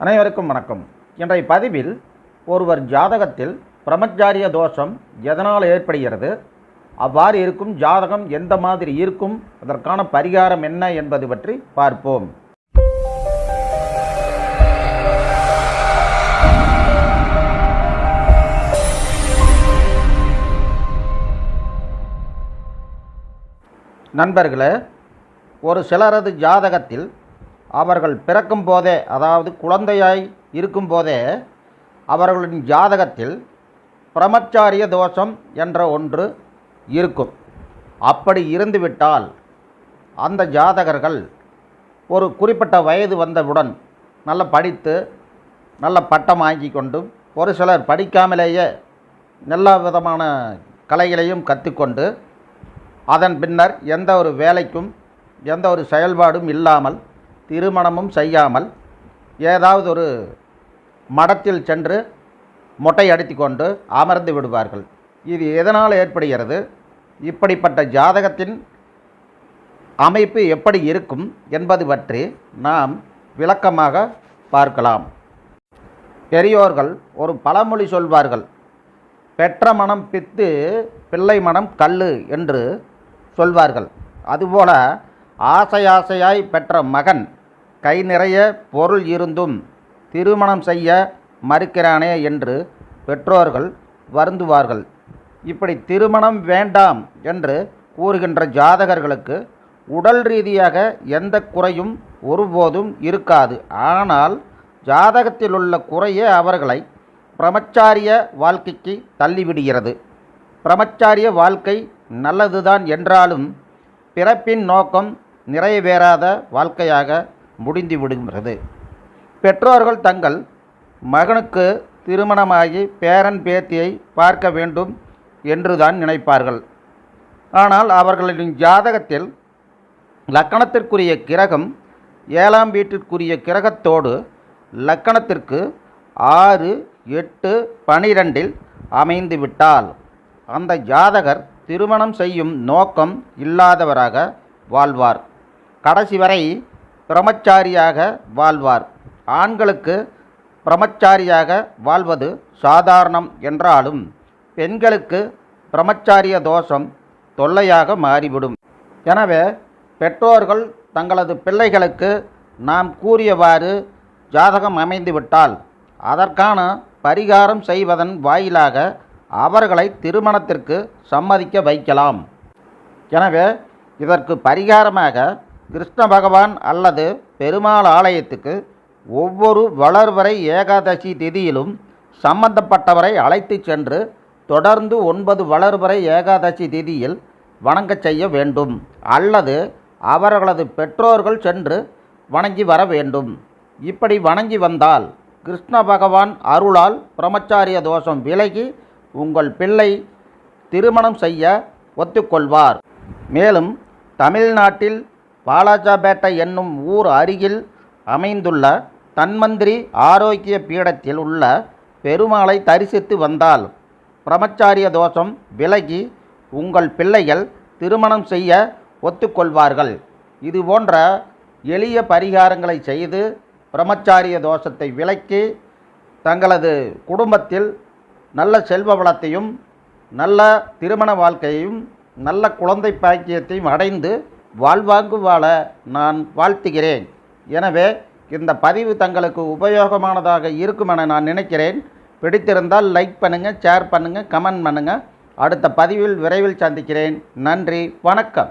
அனைவருக்கும் வணக்கம். இன்றைய பதிவில் ஒருவர் ஜாதகத்தில் பிரம்மச்சாரிய தோஷம் எதனால் ஏற்படுகிறது? அவ்வாறு இருக்கும் ஜாதகம் எந்த மாதிரி இருக்கும்? அதற்கான பரிகாரம் என்ன என்பது பற்றி பார்ப்போம். நண்பர்களே ஒரு சிலரது ஜாதகத்தில் அவர்கள் பிறக்கும் போதே அதாவது குழந்தையாய் இருக்கும் போதே அவர்களின் ஜாதகத்தில் பிரமச்சாரிய தோஷம் என்ற ஒன்று இருக்கும். அப்படி இருந்துவிட்டால் அந்த ஜாதகர்கள் ஒரு குறிப்பிட்ட வயது வந்தவுடன் நல்ல படித்து நல்ல பட்டம் வாங்கி கொண்டும் ஒரு சிலர் படிக்காமலேயே நல்ல விதமான கலைகளையும் கற்றுக்கொண்டு அதன் பின்னர் எந்த ஒரு வேலைக்கும் எந்த ஒரு செயல்பாடும் இல்லாமல் திருமணமும் செய்யாமல் ஏதாவது ஒரு மடத்தில் சென்று மொட்டை அடித்து கொண்டு அமர்ந்து விடுவார்கள். இது எதனால் ஏற்படுகிறது? இப்படிப்பட்ட ஜாதகத்தின் அமைப்பு எப்படி இருக்கும் என்பது பற்றி நாம் விளக்கமாக பார்க்கலாம். பெரியோர்கள் ஒரு பழமொழி சொல்வார்கள் பெற்ற மனம் பித்து பிள்ளை மனம் கல் என்று சொல்வார்கள். அதுபோல ஆசை ஆசையாய் பெற்ற மகன் கை நிறைய பொருள் இருந்தும் திருமணம் செய்ய மறுக்கிறானே என்று பெற்றோர்கள் வருந்துவார்கள். இப்படி திருமணம் வேண்டாம் என்று கூறுகின்ற ஜாதகர்களுக்கு உடல் ரீதியாக எந்த குறையும் ஒருபோதும் இருக்காது. ஆனால் ஜாதகத்தில் உள்ள குறையே அவர்களை பிரமச்சாரிய வாழ்க்கைக்கு தள்ளிவிடுகிறது. பிரமச்சாரிய வாழ்க்கை நல்லதுதான் என்றாலும் பிறப்பின் நோக்கம் நிறைவேறாத வாழ்க்கையாக முடிந்து விடுகிறது. பெற்றோர்கள் தங்கள் மகனுக்கு திருமணமாகி பேரன் பேத்தியை பார்க்க வேண்டும் என்றுதான் நினைப்பார்கள். ஆனால் அவர்களின் ஜாதகத்தில் லக்கணத்திற்குரிய கிரகம் ஏழாம் வீட்டிற்குரிய கிரகத்தோடு லக்கணத்திற்கு ஆறு எட்டு பனிரெண்டில் அமைந்து விட்டால் அந்த ஜாதகர் திருமணம் செய்யும் நோக்கம் இல்லாதவராக வாழ்வார். கடைசி வரை பிரமச்சாரியாக வாழ்வார். ஆண்களுக்கு பிரமச்சாரியாக வாழ்வது சாதாரணம் என்றாலும் பெண்களுக்கு பிரமச்சாரிய தோஷம் தொல்லையாக மாறிவிடும். எனவே பெற்றோர்கள் தங்களது பிள்ளைகளுக்கு நாம் கூறியவாறு ஜாதகம் அமைந்துவிட்டால் அதற்கான பரிகாரம் செய்வதன் வாயிலாக அவர்களை திருமணத்திற்கு சம்மதிக்க வைக்கலாம். எனவே இதற்கு பரிகாரமாக கிருஷ்ண பகவான் அல்லது பெருமாள் ஆலயத்துக்கு ஒவ்வொரு வளர்வரை ஏகாதசி திதியிலும் சம்பந்தப்பட்டவரை அழைத்து சென்று தொடர்ந்து ஒன்பது வளர்வரை ஏகாதசி திதியில் வணங்கச் செய்ய வேண்டும். அல்லது அவர்களது பெற்றோர்கள் சென்று வணங்கி வர வேண்டும். இப்படி வணங்கி வந்தால் கிருஷ்ண பகவான் அருளால் பிரம்மச்சாரிய தோஷம் விலகி உங்கள் பிள்ளை திருமணம் செய்ய ஒத்துக்கொள்வார். மேலும் தமிழ்நாட்டில் வாலாஜாபேட்டை என்னும் ஊர் அருகில் அமைந்துள்ள தன்மந்திரி ஆரோக்கிய பீடத்தில் உள்ள பெருமாளை தரிசித்து வந்தால் பிரம்மச்சாரிய தோஷம் விலகி உங்கள் பிள்ளைகள் திருமணம் செய்ய ஒத்துக்கொள்வார்கள். இது போன்ற எளிய பரிகாரங்களை செய்து பிரம்மச்சாரிய தோஷத்தை விலக்கி தங்களது குடும்பத்தில் நல்ல செல்வ வளத்தையும் நல்ல திருமண வாழ்க்கையையும் நல்ல குழந்தை பாக்கியத்தையும் அடைந்து வாழ்வாங்கு வாழ நான் வாழ்த்துகிறேன். எனவே இந்த பதிவு தங்களுக்கு உபயோகமானதாக இருக்கும் என நான் நினைக்கிறேன். பிடித்திருந்தால் லைக் பண்ணுங்கள் ஷேர் பண்ணுங்கள் கமெண்ட் பண்ணுங்கள் அடுத்த பதிவில் விரைவில் சந்திக்கிறேன். நன்றி வணக்கம்.